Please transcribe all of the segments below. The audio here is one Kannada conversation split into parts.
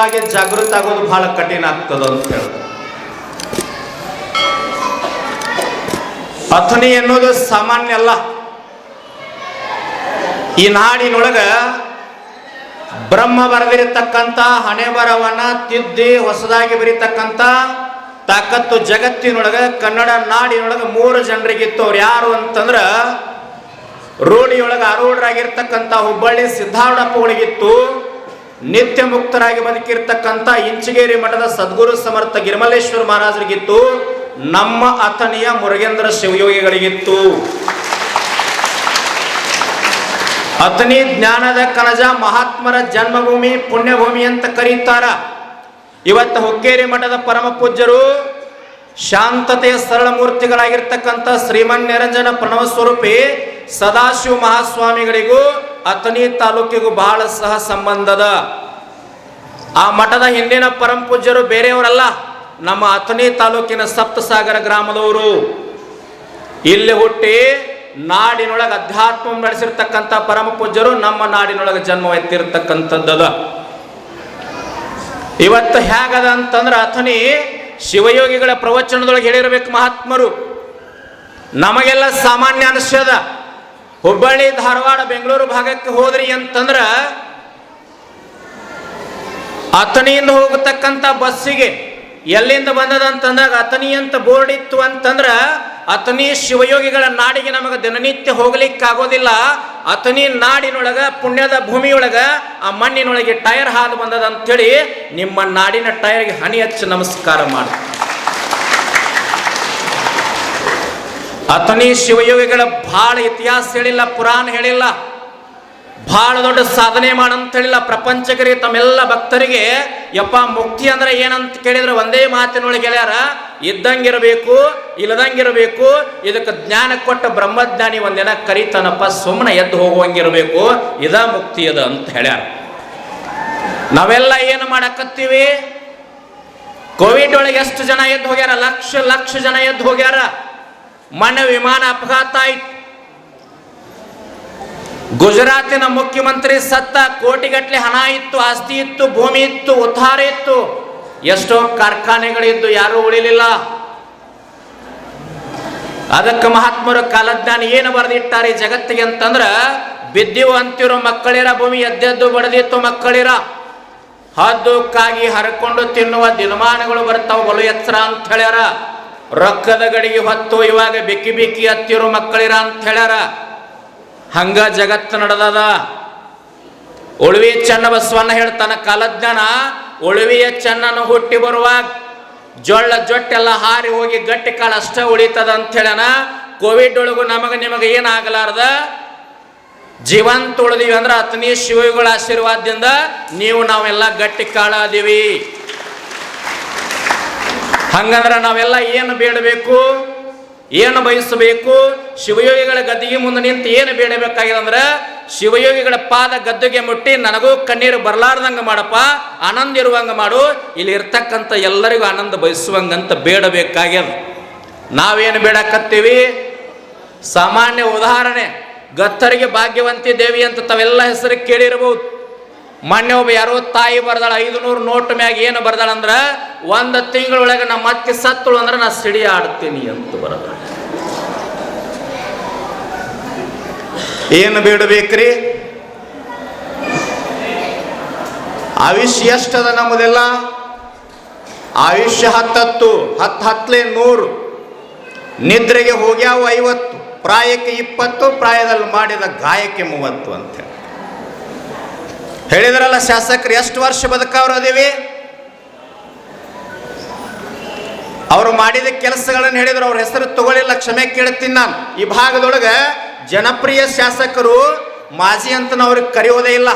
ಸಲುವಾಗಿ ಜಾಗೃತ ಆಗೋದು ಬಹಳ ಕಠಿಣ ಆಗ್ತದ ಅಂತ ಹೇಳಿ ಅಥನಿ ಎನ್ನುವುದು ಸಾಮಾನ್ಯ ಅಲ್ಲ. ಈ ನಾಡಿನೊಳಗ ಬ್ರಹ್ಮ ಬರೆದಿರತಕ್ಕಂತ ಹಣೆ ಬರವನ್ನ ತಿದ್ದಿ, ಹೊಸದಾಗಿ ಬರೀತಕ್ಕಂತ ತಾಕತ್ತು ಜಗತ್ತಿನೊಳಗ, ಕನ್ನಡ ನಾಡಿನೊಳಗ ಮೂರು ಜನರಿಗಿತ್ತು. ಅವ್ರು ಯಾರು ಅಂತಂದ್ರ ರೂಢಿಯೊಳಗ ಅರೂಢರಾಗಿರ್ತಕ್ಕಂತ ಹುಬ್ಬಳ್ಳಿ ಸಿದ್ಧಾರೂಢಪ್ಪಗಳಿಗಿತ್ತು ನಿತ್ಯ ಮುಕ್ತರಾಗಿ ಬದುಕಿರ್ತಕ್ಕಂಥ ಇಂಚಗೇರಿ ಮಠದ ಸದ್ಗುರು ಸಮರ್ಥ ಗಿರಿಮಲೇಶ್ವರ ಮಹಾರಾಜರಿಗಿತ್ತು, ನಮ್ಮ ಅಥಣಿಯ ಮುರುಗೇಂದ್ರ ಶಿವಯೋಗಿಗಳಿಗಿತ್ತು. ಅಥಣಿ ಜ್ಞಾನದ ಕಣಜ ಮಹಾತ್ಮರ ಜನ್ಮಭೂಮಿ, ಪುಣ್ಯಭೂಮಿ ಅಂತ ಕರೀತಾರ. ಇವತ್ತು ಹುಕ್ಕೇರಿ ಮಠದ ಪರಮ ಪೂಜ್ಯರು ಶಾಂತತೆಯ ಸರಳ ಮೂರ್ತಿಗಳಾಗಿರ್ತಕ್ಕಂಥ ಶ್ರೀಮನ್ ನಿರಂಜನ ಪ್ರಣವ ಸ್ವರೂಪಿ ಸದಾಶಿವ ಮಹಾಸ್ವಾಮಿಗಳಿಗೂ ಅಥಣಿ ತಾಲೂಕಿಗೂ ಬಹಳ ಸಹ ಸಂಬಂಧದ. ಆ ಮಠದ ಹಿಂದಿನ ಪರಮ ಪೂಜ್ಯರು ಬೇರೆಯವರಲ್ಲ, ನಮ್ಮ ಅಥಣಿ ತಾಲೂಕಿನ ಸಪ್ತಸಾಗರ ಗ್ರಾಮದವರು. ಇಲ್ಲಿ ಹುಟ್ಟಿ ನಾಡಿನೊಳಗೆ ಅಧ್ಯಾತ್ಮ ನಡೆಸಿರ್ತಕ್ಕಂಥ ಪರಮ ಪೂಜ್ಯರು ನಮ್ಮ ನಾಡಿನೊಳಗೆ ಜನ್ಮ ಎತ್ತಿರ್ತಕ್ಕಂಥದ್ದದ. ಇವತ್ತು ಹೇಗದ ಅಂತಂದ್ರೆ ಅಥನಿ ಶಿವಯೋಗಿಗಳ ಪ್ರವಚನದೊಳಗೆ ಹೇಳಿರಬೇಕು ಮಹಾತ್ಮರು. ನಮಗೆಲ್ಲ ಸಾಮಾನ್ಯ ಅನಿಸ್ಯದ. ಹುಬ್ಬಳ್ಳಿ, ಧಾರವಾಡ, ಬೆಂಗಳೂರು ಭಾಗಕ್ಕೆ ಹೋದ್ರಿ ಅಂತಂದ್ರ ಅಥಣಿಯಿಂದ ಹೋಗತಕ್ಕಂಥ ಬಸ್ಸಿಗೆ ಎಲ್ಲಿಂದ ಬಂದದ ಅಂತಂದಾಗ ಅಥಣಿ ಅಂತ ಬೋರ್ಡ್ ಇತ್ತು ಅಂತಂದ್ರ ಅಥಣಿ ಶಿವಯೋಗಿಗಳ ನಾಡಿಗೆ ನಮಗೆ ದಿನನಿತ್ಯ ಹೋಗ್ಲಿಕ್ಕೆ ಆಗೋದಿಲ್ಲ ಅಥಣಿ ನಾಡಿನೊಳಗ, ಪುಣ್ಯದ ಭೂಮಿಯೊಳಗ ಆ ಮಣ್ಣಿನೊಳಗೆ ಟೈರ್ ಹಾದು ಬಂದದ ಅಂತೇಳಿ ನಿಮ್ಮ ನಾಡಿನ ಟೈರ್ಗೆ ಹನಿ ಹಚ್ಚಿ ನಮಸ್ಕಾರ ಮಾಡಿ ಅಥಣಿ ಶಿವಯೋಗಿಗಳ ಬಹಳ ಇತಿಹಾಸ ಹೇಳಿಲ್ಲ, ಪುರಾಣ ಹೇಳಿಲ್ಲ. ಬಹಳ ದೊಡ್ಡ ಸಾಧನೆ ಮಾಡಂತ ಹೇಳಿಲ್ಲ ಪ್ರಪಂಚಕರಿಗೆ ತಮ್ಮೆಲ್ಲ ಭಕ್ತರಿಗೆ. ಯಪ್ಪ, ಮುಕ್ತಿ ಅಂದ್ರೆ ಏನಂತ ಕೇಳಿದ್ರೆ ಒಂದೇ ಮಾತಿನೊಳಗೆ ಹೇಳ್ಯಾರ, ಇದ್ದಂಗಿರಬೇಕು, ಇಲ್ಲದಂಗಿರಬೇಕು, ಇದಕ್ಕೆ ಜ್ಞಾನ ಕೊಟ್ಟ ಬ್ರಹ್ಮಜ್ಞಾನಿ ಒಂದಿನ ಕರಿತಾನಪ್ಪ ಸುಮ್ಮನೆ ಎದ್ದು ಹೋಗುವಂಗಿರಬೇಕು, ಇದ ಮುಕ್ತಿ ಅದ ಅಂತ ಹೇಳ್ಯಾರ. ನಾವೆಲ್ಲ ಏನು ಮಾಡಕತ್ತೀವಿ? ಕೋವಿಡ್ ಒಳಗೆ ಎಷ್ಟು ಜನ ಎದ್ದು ಹೋಗ್ಯಾರ? ಲಕ್ಷ ಲಕ್ಷ ಜನ ಎದ್ದು ಹೋಗ್ಯಾರ. ಮೊನ್ನೆ ವಿಮಾನ ಅಪಘಾತ ಆಯ್ತು. ಗುಜರಾತಿನ ಮುಖ್ಯಮಂತ್ರಿ ಸತ್ತ ಕೋಟಿಗಟ್ಟಲೆ ಹಣ ಇತ್ತು, ಆಸ್ತಿ ಇತ್ತು, ಭೂಮಿ ಇತ್ತು, ಉದ್ಧಾರ ಇತ್ತು. ಎಷ್ಟೋ ಕಾರ್ಖಾನೆಗಳಿದ್ದು ಯಾರೂ ಉಳಿಲಿಲ್ಲ. ಅದಕ್ಕೆ ಮಹಾತ್ಮರು ಕಾಲಜ್ಞಾನ ಏನು ಬರೆದಿಟ್ಟಾರೆ ಜಗತ್ತಿಗೆ ಅಂತಂದ್ರ, ಬಿದ್ದಿವು ಅಂತಿರೋ ಮಕ್ಕಳಿರ, ಭೂಮಿ ಎದ್ದೆದ್ದು ಬಡದಿತ್ತು ಮಕ್ಕಳಿರ. ಹದ್ದುಕ್ಕಾಗಿ ಕಾಗಿ ಹರಕೊಂಡು ತಿನ್ನುವ ದಿನಮಾನಗಳು ಬರ್ತಾವ, ಬಲು ಎತ್ತರ ಅಂತ ಹೇಳ್ಯಾರ. ರೊಕ್ಕದ ಗಡಿಗೆ ಹೊತ್ತು ಇವಾಗ ಬಿಕ್ಕಿ ಬಿಕ್ಕಿ ಹತ್ತಿರೋ ಮಕ್ಕಳಿರ ಅಂತ ಹೇಳ್ಯಾರ. ಹಂಗ ಜಗತ್ತು ನಡೆದದ. ಉಳುವಿ ಚೆನ್ನ ಬಸವಣ್ಣ ಹೇಳ್ತಾನ, ಕಾಲಜ್ಞಾನ ಉಳುವಿಯ ಚೆನ್ನನ್ನು ಹುಟ್ಟಿ ಬರುವಾಗ ಜೊಳ್ಳ ಜೊಟ್ಟೆಲ್ಲ ಹಾರಿ ಹೋಗಿ ಗಟ್ಟಿ ಕಾಳು ಅಷ್ಟೇ ಉಳಿತದ ಅಂತ ಹೇಳ್ಯಾನ. ಕೋವಿಡ್ ಒಳಗು ನಮಗೆ ನಿಮಗೆ ಏನಾಗಲಾರ್ದ? ಜೀವಂತ ಉಳಿದೀವಿ ಅಂದ್ರೆ ಅತನಿ ಶಿವಗಳ ಆಶೀರ್ವಾದದಿಂದ ನೀವು ನಾವೆಲ್ಲ ಗಟ್ಟಿ ಕಾಳ ಅದೀವಿ ಹಂಗಂದ್ರೆ ನಾವೆಲ್ಲ ಏನು ಬೇಡಬೇಕು? ಏನು ಬಯಸಬೇಕು? ಶಿವಯೋಗಿಗಳ ಗದ್ದಿಗೆ ಮುಂದೆ ನಿಂತು ಏನು ಬೇಡಬೇಕಾಗಿದೆ ಅಂದ್ರೆ ಶಿವಯೋಗಿಗಳ ಪಾದ ಗದ್ದುಗೆ ಮುಟ್ಟಿ ನನಗೂ ಕಣ್ಣೀರು ಬರಲಾರ್ದಂಗೆ ಮಾಡಪ್ಪ, ಆನಂದ ಇರುವಂಗ ಮಾಡು. ಇಲ್ಲಿ ಇರ್ತಕ್ಕಂಥ ಎಲ್ಲರಿಗೂ ಆನಂದ ಬಯಸುವಂಗಂತ ಬೇಡಬೇಕಾಗ್ಯದ. ನಾವೇನು ಬೇಡಕತ್ತೀವಿ? ಸಾಮಾನ್ಯ ಉದಾಹರಣೆ, ಗತ್ತರಿಗೆ ಭಾಗ್ಯವಂತಿ ದೇವಿ ಅಂತ ತಾವೆಲ್ಲ ಹೆಸರು ಕೇಳಿರಬಹುದು ಮೊನ್ನೆ ಒಬ್ಬ ಯಾರೋ ತಾಯಿ ಬರ್ದಾಳ ಐದು ನೂರು ನೋಟ್ ಮ್ಯಾಗ ಏನು ಬರ್ದಾಳ ಅಂದ್ರೆ, ಒಂದು ತಿಂಗಳೊಳಗೆ ನಮ್ಮ ಅತ್ತಿ ಸತ್ತಳು ಅಂದ್ರೆ ನಾ ಸಿಡಿ ಆಡ್ತೀನಿ ಅಂತ ಬರದ ಏನು ಬೇಡಬೇಕ್ರಿ? ಆಯುಷ್ಯ ಎಷ್ಟದ ನಮ್ಮದೆಲ್ಲ? ಆಯುಷ್ಯ ಹತ್ತತ್ತು ಹತ್ತು ಹತ್ತಲೇ ನೂರು. ನಿದ್ರೆಗೆ ಹೋಗ್ಯಾವು ಐವತ್ತು, ಪ್ರಾಯಕ್ಕೆ ಇಪ್ಪತ್ತು, ಪ್ರಾಯದಲ್ಲಿ ಮಾಡಿದ ಗಾಯಕ್ಕೆ ಮೂವತ್ತು ಅಂತ ಹೇಳಿದ್ರಲ್ಲ ಶಾಸಕರು, ಎಷ್ಟು ವರ್ಷ ಬದುಕವ್ರು ಅದೇವಿ? ಅವರು ಮಾಡಿದ ಕೆಲಸಗಳನ್ನು ಹೇಳಿದ್ರು, ಅವ್ರ ಹೆಸರು ತಗೊಳ್ಳಿಲ್ಲ, ಕ್ಷಮೆ ಕೇಳ್ತೀನಿ ನಾನು. ಈ ಭಾಗದೊಳಗೆ ಜನಪ್ರಿಯ ಶಾಸಕರು ಮಾಜಿ ಅಂತ ನಾವು ಅವ್ರಿಗೆ ಕರೆಯೋದೇ ಇಲ್ಲ.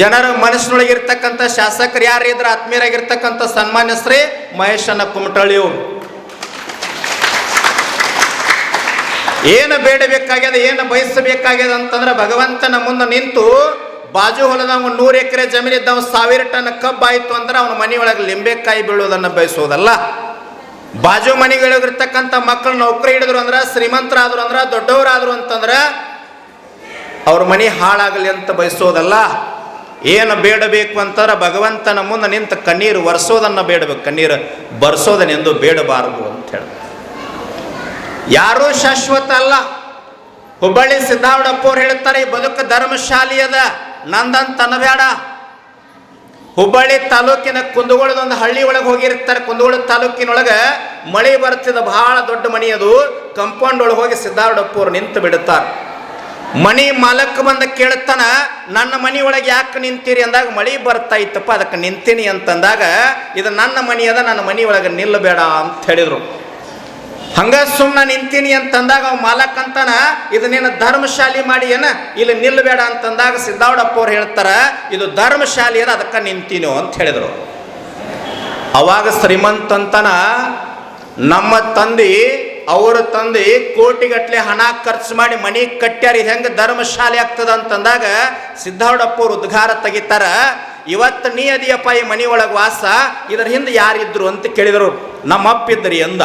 ಜನರ ಮನಸ್ಸಿನೊಳಗೆ ಇರ್ತಕ್ಕಂಥ ಶಾಸಕರು ಯಾರು ಇದ್ರೆ? ಆತ್ಮೀಯರಾಗಿರ್ತಕ್ಕಂಥ ಸನ್ಮಾನ್ಯ ಶ್ರೀ ಮಹೇಶನ ಕುಮಟಳ್ಳಿ ಅವರು ಏನು ಬೇಡಬೇಕಾಗ್ಯದ, ಏನು ಬಯಸಬೇಕಾಗ್ಯದ ಅಂತಂದ್ರೆ ಭಗವಂತನ ಮುಂದೆ ನಿಂತು ಬಾಜು ಹೊಲದವ ನೂರು ಎಕರೆ ಜಮೀನಿದ್ದವ ಸಾವಿರ ಟನ್ ಕಬ್ಬಾಯಿತು ಅಂದ್ರೆ ಅವನ ಮನೆಯೊಳಗೆ ಲಿಂಬೆಕಾಯಿ ಬೀಳೋದನ್ನು ಬಯಸೋದಲ್ಲ ಬಾಜು ಮನೆಗಳಿರ್ತಕ್ಕಂಥ ಮಕ್ಕಳು ನೌಕರಿ ಹಿಡಿದ್ರು ಅಂದ್ರೆ, ಶ್ರೀಮಂತರಾದ್ರು ಅಂದ್ರೆ, ದೊಡ್ಡವರಾದ್ರು ಅಂತಂದ್ರೆ ಅವ್ರ ಮನೆ ಹಾಳಾಗಲಿ ಅಂತ ಬಯಸೋದಲ್ಲ ಏನು ಬೇಡಬೇಕು ಅಂತಂದ್ರೆ ಭಗವಂತನ ಮುಂದೆ ನಿಂತ ಕಣ್ಣೀರು ಒರೆಸೋದನ್ನು ಬೇಡಬೇಕು. ಕಣ್ಣೀರು ಬರ್ಸೋದನ್ನೆಂದು ಬೇಡಬಾರದು ಅಂತ ಹೇಳಿ ಯಾರೂ ಶಾಶ್ವತ ಅಲ್ಲ. ಹುಬ್ಬಳ್ಳಿ ಸಿದ್ದಾವಡಪ್ಪ ಅವ್ರು ಹೇಳ್ತಾರೆ, ಈ ಬದುಕು ಧರ್ಮಶಾಲಿ ಅದ ನಂದಂತ ಅನ್ನಬೇಡ ಹುಬ್ಬಳ್ಳಿ ತಾಲೂಕಿನ ಕುಂದಗೋಳದೊಂದು ಹಳ್ಳಿ ಒಳಗೆ ಹೋಗಿರ್ತಾರೆ. ಕುಂದಗೋಳ ತಾಲೂಕಿನೊಳಗೆ ಮಳೆ ಬರ್ತಿದ ಬಹಳ ದೊಡ್ಡ ಮನೆ ಅದು. ಕಂಪೌಂಡ್ ಒಳಗೆ ಹೋಗಿ ಸಿದ್ದಾರ್ಡಪ್ಪವ್ರು ನಿಂತು ಬಿಡುತ್ತಾರೆ ಮನಿ ಮಾಲಕ್ ಬಂದ ಕೇಳ್ತಾನ, ನನ್ನ ಮನಿ ಒಳಗೆ ಯಾಕೆ ನಿಂತೀರಿ? ಅಂದಾಗ, ಮಳೆ ಬರ್ತಾ ಇತ್ತಪ್ಪ, ಅದಕ್ಕೆ ನಿಂತೀನಿ ಅಂತಂದಾಗ, ಇದು ನನ್ನ ಮನಿ ಅದ, ನನ್ನ ಮನಿ ಒಳಗೆ ನಿಲ್ಲಬೇಡ ಅಂತ ಹೇಳಿದ್ರು. ಹಂಗ ಸುಮ್ಮನೆ ನಿಂತೀನಿ ಅಂತಂದಾಗ ಅವ್ ಮಾಲಕ್ ಅಂತಾನ ಇದನ್ನೇನು ನೀನು ಧರ್ಮಶಾಲಿ ಮಾಡಿ ಏನ? ಇಲ್ಲಿ ನಿಲ್ಲಬೇಡ ಅಂತಂದಾಗ ಸಿದ್ದಾವಡಪ್ಪ ಅವ್ರು ಹೇಳ್ತಾರ, ಇದು ಧರ್ಮಶಾಲಿ ಅದ, ಅದಕ್ಕೆ ನಿಂತೀನೋ ಅಂತ ಹೇಳಿದರು. ಅವಾಗ ಶ್ರೀಮಂತ ಅಂತನ ನಮ್ಮ ತಂದೆ, ಅವರ ತಂದೆ ಕೋಟಿಗಟ್ಲೆ ಹಣ ಖರ್ಚು ಮಾಡಿ ಮನಿ ಕಟ್ಟ್ಯಾರ ಇದು ಹೆಂಗೆ ಧರ್ಮಶಾಲಿ ಆಗ್ತದ ಅಂತಂದಾಗ ಸಿದ್ದಾವಡಪ್ಪ ಅವ್ರು ಉದ್ಘಾರ ತೆಗಿತಾರ, ಇವತ್ತು ನೀ ಅದಿಯಪ್ಪ ಈ ಮನಿ ಒಳಗೆ ವಾಸ, ಇದರ ಹಿಂದೆ ಯಾರಿದ್ರು ಅಂತ ಕೇಳಿದರು. ನಮ್ಮ ಅಪ್ಪಿದ್ರಿ ಅಂದ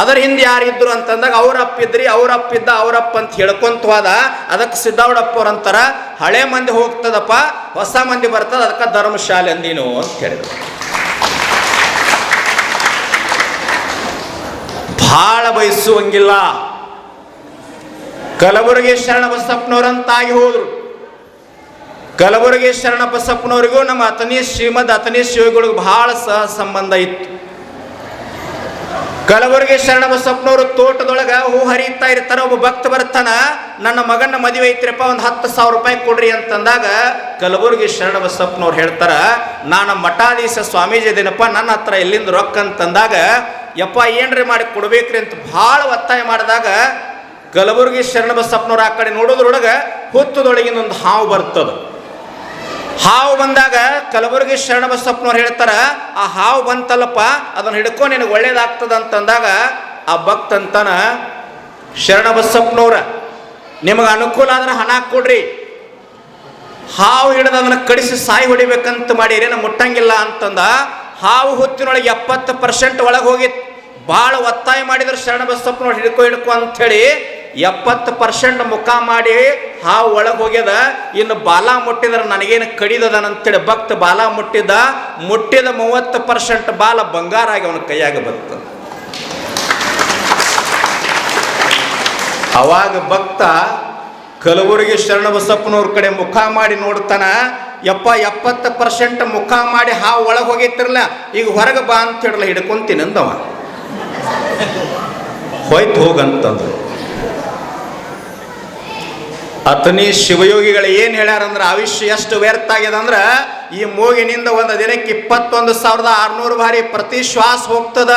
ಅದರ ಹಿಂದೆ ಯಾರಿದ್ರು ಅಂತಂದಾಗ ಅವರಪ್ಪಿದ್ರಿ, ಅವರಪ್ಪಿದ್ದ ಅವರಪ್ಪ ಅಂತ ಹೇಳ್ಕೊಂತ ಹೋದ. ಅದಕ್ಕೆ ಸಿದ್ದಾವಡಪ್ಪ ಅವ್ರು ಅಂತಾರ, ಹಳೆ ಮಂದಿ ಹೋಗ್ತದಪ್ಪ, ಹೊಸ ಮಂದಿ ಬರ್ತದ, ಅದಕ್ಕೆ ಧರ್ಮಶಾಲೆ ಅಂದೀನು ಅಂತ ಹೇಳಿದ್ರು ಭಾಳ ಬಯಸುವಂಗಿಲ್ಲ. ಕಲಬುರಗಿ ಶರಣ ಬಸಪ್ಪನವರಂತಾಗಿ ಹೋದ್ರು. ಕಲಬುರಗಿ ಶರಣ ಬಸಪ್ಪನವರಿಗೂ ನಮ್ಮ ಅಥನಿ ಶ್ರೀಮದ್ ಅತನಿ ಶಿವಗಳಿಗೂ ಬಹಳ ಸಹ ಸಂಬಂಧ ಇತ್ತು. ಕಲಬುರಗಿ ಶರಣ ಬಸಪ್ಪನವರು ತೋಟದೊಳಗ ಹೂ ಹರಿತಾ ಇರ್ತಾರ ಒಬ್ಬ ಭಕ್ತ ಬರ್ತಾನ ನನ್ನ ಮಗನ ಮದುವೆ ಐತ್ರಿಪ್ಪ, ಒಂದು ಹತ್ತು ಸಾವಿರ ರೂಪಾಯಿ ಕೊಡ್ರಿ ಅಂತಂದಾಗ ಕಲಬುರಗಿ ಶರಣ ಬಸಪ್ಪನವ್ರು ಹೇಳ್ತಾರ, ನಾನು ಮಠಾಧೀಶ ಸ್ವಾಮೀಜಿ ಇದೇನಪ್ಪ ನನ್ನ ಹತ್ರ ಎಲ್ಲಿಂದ ರೊಕ್ಕ ಅಂತಂದಾಗ, ಯಪ್ಪ ಏನ್ರಿ ಮಾಡಿ ಕೊಡ್ಬೇಕ್ರಿ ಅಂತ ಭಾಳ ಒತ್ತಾಯ ಮಾಡಿದಾಗ ಕಲಬುರಗಿ ಶರಣ ಬಸಪ್ಪನವ್ರು ಆ ಕಡೆ ನೋಡೋದ್ರೊಳಗೆ ಹುತ್ತದೊಳಗಿನ ಒಂದು ಹಾವು ಬರ್ತದ. ಹಾವು ಬಂದಾಗ ಕಲಬುರಗಿ ಶರಣಬಸಪ್ಪನವ್ರು ಹೇಳ್ತಾರೆ, ಆ ಹಾವು ಬಂತಲ್ಲಪ್ಪ, ಅದನ್ನ ಹಿಡ್ಕೊ, ನಿನಗೆ ಒಳ್ಳೇದಾಗ್ತದ ಅಂತಂದಾಗ ಆ ಭಕ್ತ ಅಂತಾನ ಶರಣ ಬಸಪ್ಪನವ್ರ ನಿಮಗೆ ಅನುಕೂಲ ಆದ್ರೆ ಹಣ ಕೊಡ್ರಿ. ಹಾವು ಹಿಡಿದು ಅದನ್ನ ಕಡಿಸಿ ಸಾಯಿ ಹೊಡಿಬೇಕಂತ ಮಾಡಿರಿ ನಾನು ಮುಟ್ಟಂಗಿಲ್ಲ ಅಂತಂದ. ಹಾವು ಹುತ್ತಿನೊಳಗೆ ಎಪ್ಪತ್ತು ಪರ್ಸೆಂಟ್ ಒಳಗೆ ಹೋಗಿತ್ತು ಭಾಳ ಒತ್ತಾಯ ಮಾಡಿದ್ರೆ ಶರಣಬಸಪ್ಪನವ್ರು ಹಿಡ್ಕೊ ಹಿಡ್ಕೊ ಅಂಥೇಳಿ ಎಪ್ಪತ್ತು ಪರ್ಸೆಂಟ್ ಮುಖ ಮಾಡಿ ಹಾವು ಒಳಗೆ ಹೋಗ್ಯದ. ಇನ್ನು ಬಾಲ ಮುಟ್ಟಿದ್ರೆ ನನಗೇನು ಕಡಿದದನ ಅಂತೇಳಿ ಭಕ್ತ ಬಾಲ ಮುಟ್ಟಿದ ಮುಟ್ಟಿದ ಮೂವತ್ತು ಪರ್ಸೆಂಟ್ ಬಾಲ ಬಂಗಾರ ಆಗಿ ಅವನ ಕೈಯಾಗ ಬಂತು ಅವಾಗ ಭಕ್ತ ಕಲಬುರಗಿ ಶರಣ ಬಸಪ್ಪನವ್ರ ಕಡೆ ಮುಖ ಮಾಡಿ ನೋಡ್ತಾನ, ಯಪ್ಪ ಎಪ್ಪತ್ತು ಪರ್ಸೆಂಟ್ ಮುಖ ಮಾಡಿ ಹಾವು ಒಳಗೆ ಹೋಗಿತ್ತಿರಲ್ಲ ಈಗ ಹೊರಗೆ ಬಾ ಅಂತ ಹೇಳಲ್ಲ, ಹಿಡ್ಕೊಂತೀನಿ ಅಂದವ. ಹೋಯ್ತು ಹೋಗಂತಂದ್ರು. ಅತನಿ ಶಿವಯೋಗಿಗಳು ಏನು ಹೇಳ್ಯಾರಂದ್ರೆ ಆಯುಷ್ಯ ಎಷ್ಟು ವ್ಯರ್ಥ ಆಗ್ಯದ ಅಂದ್ರೆ, ಈ ಮೂಗಿನಿಂದ ಒಂದು ದಿನಕ್ಕೆ ಇಪ್ಪತ್ತೊಂದು ಸಾವಿರದ ಆರುನೂರು ಬಾರಿ ಪ್ರತಿ ಶ್ವಾಸ ಹೋಗ್ತದ.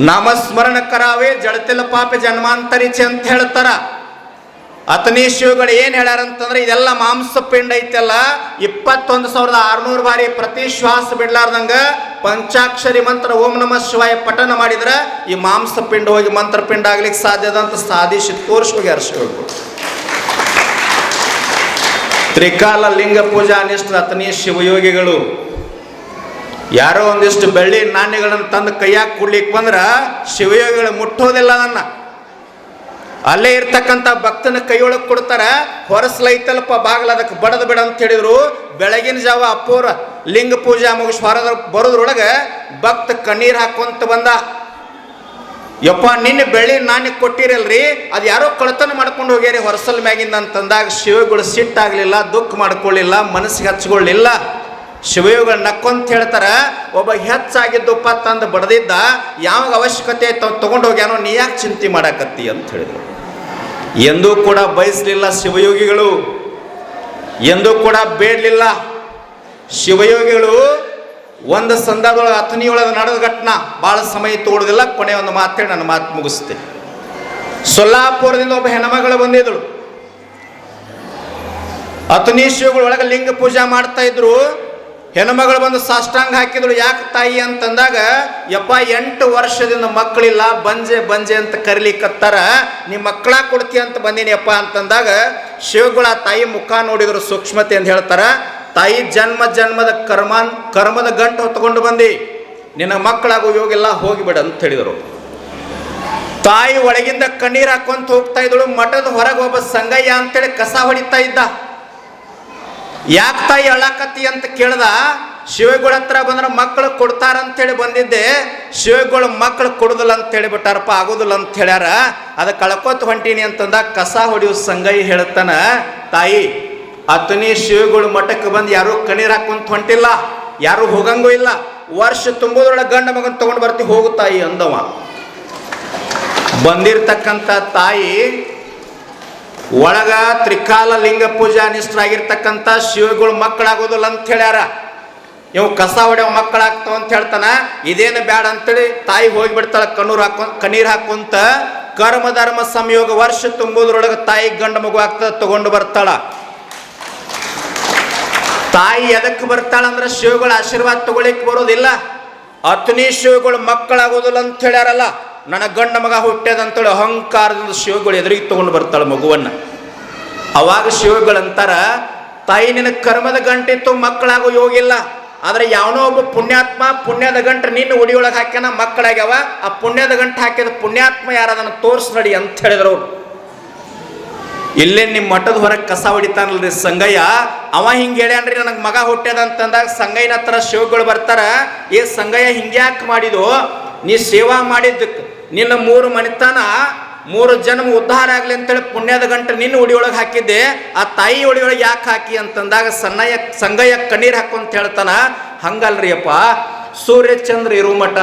ನಾಮಸ್ಮರಣ ಕರಾವೇ ಜಡತಿಲ ಪಾಪ ಜನ್ಮಾಂತರಿಚೆ ಅಂತ ಹೇಳ್ತಾರ. ಅತನಿ ಶಿವಗಳು ಏನು ಹೇಳ್ಯಾರಂತಂದ್ರೆ ಇದೆಲ್ಲ ಮಾಂಸ ಪಿಂಡ ಐತೆಲ್ಲ, ಇಪ್ಪತ್ತೊಂದು ಸಾವಿರದ ಆರುನೂರು ಬಾರಿ ಪ್ರತಿ ಶ್ವಾಸ ಬಿಡ್ಲಾರ್ದಂಗ ಪಂಚಾಕ್ಷರಿ ಮಂತ್ರ ಓಂ ನಮ ಶಿವಾಯ ಪಠನ ಮಾಡಿದ್ರೆ ಈ ಮಾಂಸ ಪಿಂಡ ಹೋಗಿ ಮಂತ್ರ ಪಿಂಡ ಆಗ್ಲಿಕ್ಕೆ ಸಾಧ್ಯದ ಅಂತ ಸಾಧಿಸಿ ತೋರಿಸಿ ಹೋಗ್ಯಾರ ತ್ರಿಕಾಲ ಲಿಂಗ ಪೂಜಾ ಅನಿಷ್ಟ ಅತನಿ ಶಿವಯೋಗಿಗಳು. ಯಾರೋ ಒಂದಿಷ್ಟು ಬೆಳ್ಳಿ ನಾಣ್ಯಗಳನ್ನು ತಂದು ಕೈಯಾಗ ಕೊಡ್ಲಿಕ್ಕೆ ಬಂದ್ರ ಶಿವಯೋಗಿಗಳು ಮುಟ್ಟೋದಿಲ್ಲ ನನ್ನ. ಅಲ್ಲೇ ಇರ್ತಕ್ಕಂಥ ಭಕ್ತನ ಕೈಯೊಳಗೆ ಕೊಡ್ತಾರ ಹೊರಸ್ಲೈತಲ್ಪ ಬಾಗಲ ಅದಕ್ಕೆ ಬಡದು ಬಿಡ ಅಂತ ಹೇಳಿದ್ರು. ಬೆಳಗಿನ ಜಾವ ಅಪ್ಪೋರ ಲಿಂಗ ಪೂಜಾ ಮುಗಿಸ್ ಹೊರದ ಬರೋದ್ರೊಳಗೆ ಭಕ್ತ ಕಣ್ಣೀರು ಹಾಕೊಂತ ಬಂದ. ಯಪ್ಪ, ನಿನ್ನೆ ಬೆಳ್ಳಿ ನಾನು ಕೊಟ್ಟಿರಲ್ರಿ, ಅದು ಯಾರೋ ಕಳತನ ಮಾಡ್ಕೊಂಡು ಹೋಗ್ಯಾರಿ ಹೊರಸಲ್ ಮ್ಯಾಗಿಂದ ಅಂತಂದಾಗ ಶಿವಗಳು ಸಿಟ್ಟಾಗಲಿಲ್ಲ, ದುಃಖ ಮಾಡ್ಕೊಳ್ಳಿಲ್ಲ, ಮನಸ್ಸಿಗೆ ಹಚ್ಕೊಳ್ಳಿಲ್ಲ. ಶಿವಯೋಗಳು ನಕ್ಕೊಂತ ಹೇಳ್ತಾರ, ಒಬ್ಬ ಹೆಚ್ಚಾಗಿದ್ದಪ್ಪ ತಂದು ಬಡದಿದ್ದ, ಯಾವಾಗ ಅವಶ್ಯಕತೆ ಐತೆ ತಗೊಂಡು ಹೋಗ್ಯಾನೋ, ನೀ ಯಾಕೆ ಚಿಂತೆ ಮಾಡಾಕತ್ತಿ? ಅಂತ ಹೇಳಿದ್ರು. ಎಂದೂ ಕೂಡ ಬಯಸಲಿಲ್ಲ ಶಿವಯೋಗಿಗಳು, ಎಂದೂ ಕೂಡ ಬೇಡಲಿಲ್ಲ. ಶಿವಯೋಗಿಗಳು ಒಂದು ಸಂದರ್ಭದೊಳಗೆ ಅಥನಿಯೊಳಗೆ ನಡೆದ ಘಟನೆ ಭಾಳ ಸಮಯ ತೋಡುದಿಲ್ಲ ಕೊನೆ ಒಂದು ಮಾತೇಳಿ ನನ್ನ ಮಾತು ಮುಗಿಸ್ತೆ ಸೊಲ್ಲಾಪುರದಿಂದ ಒಬ್ಬ ಹೆಣ್ಮಗಳು ಬಂದಿದ್ದಳು ಅಥನಿ ಶಿವಗಳು ಒಳಗೆ ಲಿಂಗ ಪೂಜಾ ಮಾಡ್ತಾ ಇದ್ರು. ಹೆಣ್ಮಗಳು ಬಂದು ಸಾಷ್ಟಾಂಗ ಹಾಕಿದಳು, ಯಾಕೆ ತಾಯಿ ಅಂತಂದಾಗ, ಯಪ್ಪ, ಎಂಟು ವರ್ಷದಿಂದ ಮಕ್ಕಳಿಲ್ಲ, ಬಂಜೆ ಬಂಜೆ ಅಂತ ಕರಿಲಿಕ್ಕತ್ತಾರ, ನೀ ಮಕ್ಕಳ ಕೊಡ್ತೀಯ ಅಂತ ಬಂದೀನಿಯಪ್ಪ ಅಂತಂದಾಗ, ಶಿವಗಳ ತಾಯಿ ಮುಖ ನೋಡಿದ್ರು ಸೂಕ್ಷ್ಮತೆ ಅಂತ ಹೇಳ್ತಾರ, ತಾಯಿ ಜನ್ಮ ಜನ್ಮದ ಕರ್ಮ ಕರ್ಮದ ಗಂಟು ಹೊತ್ಕೊಂಡು ಬಂದಿ, ನಿನ್ನ ಮಕ್ಕಳಾಗೋ ಯೋಗಿಲ್ಲ ಹೋಗಿಬಿಡ ಅಂತ ಹೇಳಿದರು. ತಾಯಿ ಒಳಗಿಂದ ಕಣ್ಣೀರು ಹಾಕೊಂತ ಹೋಗ್ತಾ ಇದ್ದಳು, ಮಠದ ಹೊರಗೆ ಒಬ್ಬ ಸಂಗಯ್ಯ ಅಂತೇಳಿ ಕಸ ಹೊಡಿತಾ ಇದ್ದ. ಯಾಕೆ ತಾಯಿ ಅಳಾಕತ್ತಿ ಅಂತ ಕೇಳ್ದ? ಶಿವಗಳ ಹತ್ರ ಬಂದ್ರೆ ಮಕ್ಕಳು ಕೊಡ್ತಾರ ಅಂತೇಳಿ ಬಂದಿದ್ದೆ. ಶಿವಗಳು ಮಕ್ಕಳು ಕೊಡುದಿಲ್ಲ ಅಂತ ಹೇಳಿಬಿಟ್ಟಾರಪ್ಪ ಆಗೋದಿಲ್ಲ ಅಂತ ಹೇಳ್ಯಾರ. ಅದ ಕಳ್ಕೊತ್ ಹೊಂಟೀನಿ ಅಂತಂದ ಕಸ ಹೊಡಿಯೋ ಸಂಗೈ ಹೇಳ್ತಾನ ತಾಯಿ ಅತನಿ ಶಿವಗಳು ಮಠಕ್ಕೆ ಬಂದು ಯಾರು ಕಣ್ಣೀರ್ ಹಾಕೊಂತ ಹೊಂಟಿಲ್ಲ, ಯಾರು ಹೋಗಂಗೂ ಇಲ್ಲ. ವರ್ಷ ತುಂಬೋದ್ರೊಳಗೆ ಗಂಡ ಮಗನ್ ತಗೊಂಡು ಬರ್ತಿ ಹೋಗು ತಾಯಿ ಅಂದವ. ಬಂದಿರ್ತಕ್ಕಂಥ ತಾಯಿ ಒಳಗ ತ್ರಿಕಾಲ ಲಿಂಗ ಪೂಜಾ ನಿಷ್ಠರಾಗಿರ್ತಕ್ಕಂಥ ಶಿವಗಳು ಮಕ್ಕಳಾಗೋದಿಲ್ಲ ಅಂತ ಹೇಳ್ಯಾರ. ಇವು ಕಸ ಹೊಡೆಯೋ ಮಕ್ಕಳಾಗ್ತಾವ ಅಂತ ಹೇಳ್ತಾನ. ಇದೇನು ಬ್ಯಾಡ ಅಂತೇಳಿ ತಾಯಿ ಹೋಗಿಬಿಡ್ತಾಳೆ ಕಣ್ಣೂರು ಹಾಕೊ, ಕಣ್ಣೀರು ಹಾಕೊಂತ ಕರ್ಮ ಧರ್ಮ ಸಂಯೋಗ ವರ್ಷ ತುಂಬೋದ್ರೊಳಗೆ ತಾಯಿ ಗಂಡ ಮಗು ಆಗ್ತದ ತಗೊಂಡು ಬರ್ತಾಳ. ತಾಯಿ ಎದಕ್ಕೆ ಬರ್ತಾಳಂದ್ರೆ ಶಿವಗಳ ಆಶೀರ್ವಾದ ತಗೊಳಿಕ್ ಬರೋದಿಲ್ಲ. ಅತ್ನಿ ಶಿವಗಳು ಮಕ್ಕಳಾಗೋದಿಲ್ಲ ಅಂತ ಹೇಳ್ಯಾರಲ್ಲ. ನನ್ನ ಗಂಡ ಮಗ ಹುಟ್ಟ್ಯದ ಅಂತೇಳಿ ಅಹಂಕಾರದಿಂದ ಶಿವಗಳು ಎದುರಿಗೆ ತಗೊಂಡು ಬರ್ತಾಳೆ ಮಗುವನ್ನು. ಅವಾಗ ಶಿವಗಳಂತಾರ ತಾಯಿ ನಿನ್ನ ಕರ್ಮದ ಗಂಟಿತ್ತು ಮಕ್ಕಳಾಗೋ ಯೋಗಿಲ್ಲ. ಆದರೆ ಯಾವನೋ ಒಬ್ಬ ಪುಣ್ಯಾತ್ಮ, ಪುಣ್ಯದ ಗಂಟು ನಿನ್ನ ಉಡಿಯೊಳಗೆ ಹಾಕ್ಯಾನ, ಮಕ್ಕಳಾಗ್ಯಾವ. ಆ ಪುಣ್ಯದ ಗಂಟು ಹಾಕಿದ ಪುಣ್ಯಾತ್ಮ ಯಾರದನ್ನು ತೋರಿಸ್ ನಡಿ ಅಂತ ಹೇಳಿದ್ರು ಅವ್ರು. ಇಲ್ಲೇ ನಿಮ್ಮ ಮಠದ ಹೊರಗೆ ಕಸ ಹೊಡಿತಾನಲ್ರಿ ಸಂಗಯ್ಯ. ಅವ ಹಿಂಗೆ ಹೇಳ್ಯಾನ್ರಿ, ನನಗೆ ಮಗ ಹುಟ್ಟ್ಯದ ಅಂತಂದಾಗ ಸಂಗಯ್ಯನ ಹತ್ರ ಶಿವಗಳು ಬರ್ತಾರ, ಏ ಸಂಗಯ್ಯ ಹಿಂಗ್ಯಾಕೆ ಮಾಡಿದು ನೀ ಸೇವಾ ಮಾಡಿದ್ದಕ್ಕೆ ನಿನ್ನ ಮೂರು ಮನಿತನ ಮೂರು ಜನ್ಮ ಉದ್ಧಾರ ಆಗ್ಲಿ ಅಂತೇಳಿ ಪುಣ್ಯದ ಗಂಟೆ ನಿನ್ನ ಉಡಿಯೊಳಗೆ ಹಾಕಿದ್ದೆ, ಆ ತಾಯಿ ಉಡಿಯೊಳಗೆ ಯಾಕೆ ಹಾಕಿ ಅಂತಂದಾಗ ಸಣ್ಣಯ್ಯ ಸಂಗಯ್ಯ ಕಣ್ಣೀರು ಹಾಕು ಅಂತ ಹೇಳ್ತಾನ, ಹಂಗಲ್ರಿ ಅಪ್ಪ, ಸೂರ್ಯಚಂದ್ರ ಇರು ಮಠ.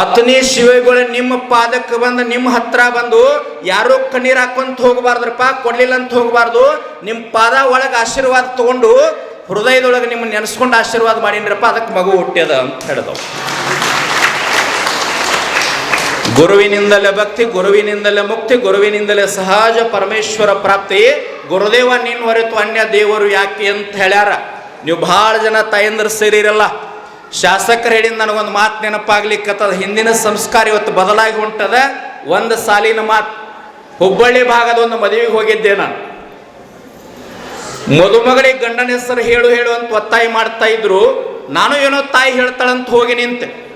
ಅತನಿ ಶಿವಗಳು ನಿಮ್ಮ ಪಾದಕ್ಕೆ ಬಂದು ನಿಮ್ಮ ಹತ್ರ ಬಂದು ಯಾರೋ ಕಣ್ಣೀರು ಹಾಕೊಂತ ಹೋಗಬಾರ್ದ್ರಪ್ಪ, ಕೊಡ್ಲಿಲ್ಲ ಅಂತ ಹೋಗಬಾರ್ದು. ನಿಮ್ಮ ಪಾದ ಒಳಗೆ ಆಶೀರ್ವಾದ ತಗೊಂಡು ಹೃದಯದೊಳಗೆ ನಿಮ್ಮ ನೆನೆಸ್ಕೊಂಡು ಆಶೀರ್ವಾದ ಮಾಡೀನಿರಪ್ಪ ಅದಕ್ಕೆ ಮಗು ಹುಟ್ಟ್ಯದ ಅಂತ ಹೇಳಿದವು. ಗುರುವಿನಿಂದಲೇ ಭಕ್ತಿ, ಗುರುವಿನಿಂದಲೇ ಮುಕ್ತಿ, ಗುರುವಿನಿಂದಲೇ ಸಹಜ ಪರಮೇಶ್ವರ ಪ್ರಾಪ್ತಿ ಗುರುದೇವ ನಿನ್ನ ಹೊರತು ಅನ್ಯ ದೇವರು ಯಾಕೆ ಅಂತ ಹೇಳ್ಯಾರ? ನೀವು ಭಾಳ ಜನ ತಾಯಂದ್ರ ಸೇರಿರಲ್ಲ. ಶಾಸಕರು ಹೇಳಿದ ನನಗೊಂದು ಮಾತು ನೆನಪಾಗ್ಲಿಕ್ಕತ್ತದ. ಹಿಂದಿನ ಸಂಸ್ಕಾರ ಇವತ್ತು ಬದಲಾಗಿ ಹೊಂಟದ. ಒಂದು ಸಾಲಿನ ಮಾತು. ಹುಬ್ಬಳ್ಳಿ ಭಾಗದ ಒಂದು ಮದುವೆಗೆ ಹೋಗಿದ್ದೆ ನಾನು. ಮದುಮಗಳಿಗೆ ಗಂಡನ ಹೆಸರು ಹೇಳು ಹೇಳು ಅಂತ ಒತ್ತಾಯ ಮಾಡ್ತಾ ಇದ್ರು. ನಾನು ಏನೋ ತಾಯಿ ಹೇಳ್ತಾಳಂತ ಹೋಗಿ ನಿಂತೆ.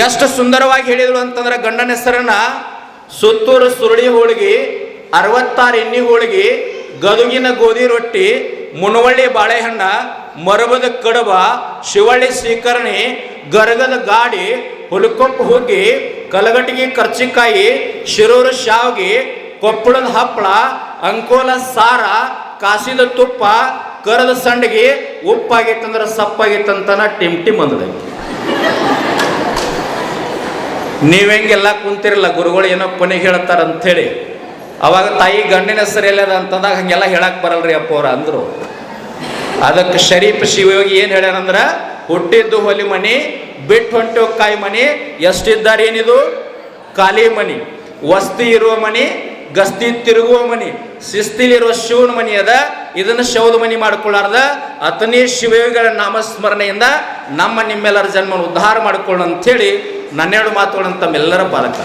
ಎಷ್ಟು ಸುಂದರವಾಗಿ ಹೇಳಿದ್ರು ಅಂತಂದ್ರೆ ಗಂಡನ ಹೆಸರನ್ನ ಸುತ್ತೂರು ಸುರುಳಿ ಹೋಳಿಗೆ, ಅರವತ್ತಾರು ಎಣ್ಣೆ ಹೋಳಿಗೆ, ಗದುಗಿನ ಗೋಧಿ ರೊಟ್ಟಿ, ಮುನವಳ್ಳಿ ಬಾಳೆಹಣ್ಣ, ಮರಬದ ಕಡಬ, ಶಿವಳ್ಳಿ ಸ್ವೀಕರಣೆ, ಗರಗದ ಗಾಡಿ, ಹುಲಕೊಪ್ಪ ಹುಗ್ಗಿ, ಕಲಗಟ್ಟಿಗೆ ಕರ್ಚಿಕಾಯಿ, ಶಿರೂರು ಶಾವ್ಗೆ, ಕೊಪ್ಪಳದ ಹಪ್ಪಳ, ಅಂಕೋಲ ಸಾರ, ಕಾಸಿದ ತುಪ್ಪ, ಕರದ ಸಂಡಿಗೆ, ಉಪ್ಪಾಗಿತ್ತಂದ್ರೆ ಸಪ್ಪಾಗಿತ್ತಂತನ ಟಿಮ್ ಟಿಮ್ ಅಂದದ ನೀವೆಂಗೆಲ್ಲ ಕುಂತಿರಲ್ಲ, ಗುರುಗಳು ಏನೋ ಕೊನೆಗೆ ಹೇಳ್ತಾರ ಅಂಥೇಳಿ ಅವಾಗ ತಾಯಿ ಗಂಡಿನ ಹೆಸರು ಎಲ್ಲದ ಅಂತಂದಾಗ ಹಂಗೆಲ್ಲ ಹೇಳಕ್ ಬರಲ್ರಿ ಅಪ್ಪ ಅವ್ರ ಅಂದರು. ಅದಕ್ಕೆ ಶರೀಫ್ ಶಿವಯೋಗಿ ಏನು ಹೇಳ್ಯಾರಂದ್ರ ಹುಟ್ಟಿದ್ದು ಹೊಲಿ ಮನಿ ಬಿಟ್ಟು ಹೊಂಟೋ ಕಾಯಿ ಮನಿ ಎಷ್ಟಿದ್ದಾರೆ ಏನಿದು? ಖಾಲಿ ಮನಿ ವಸ್ತಿ ಇರುವ ಮನಿ ಗಸ್ತಿ ತಿರುಗುವ ಮನಿ ಶಿಸ್ತಿಲಿರುವ ಶಿವನ ಮನಿ ಅದ, ಇದನ್ನು ಶೌದ ಮನಿ ಮಾಡ್ಕೊಳ್ಳಾರ್ದ ಅತನೇ ಶಿವಯೋಗಿಗಳ ನಾಮಸ್ಮರಣೆಯಿಂದ ನಮ್ಮ ನಿಮ್ಮೆಲ್ಲರ ಜನ್ಮ ಉದ್ಧಾರ ಮಾಡ್ಕೊಳ್ಳ ಅಂಥೇಳಿ ನನ್ನೆರಡು ಮಾತುಗಳನ್ನು ತಮ್ಮೆಲ್ಲರ ಪಾಲಕ.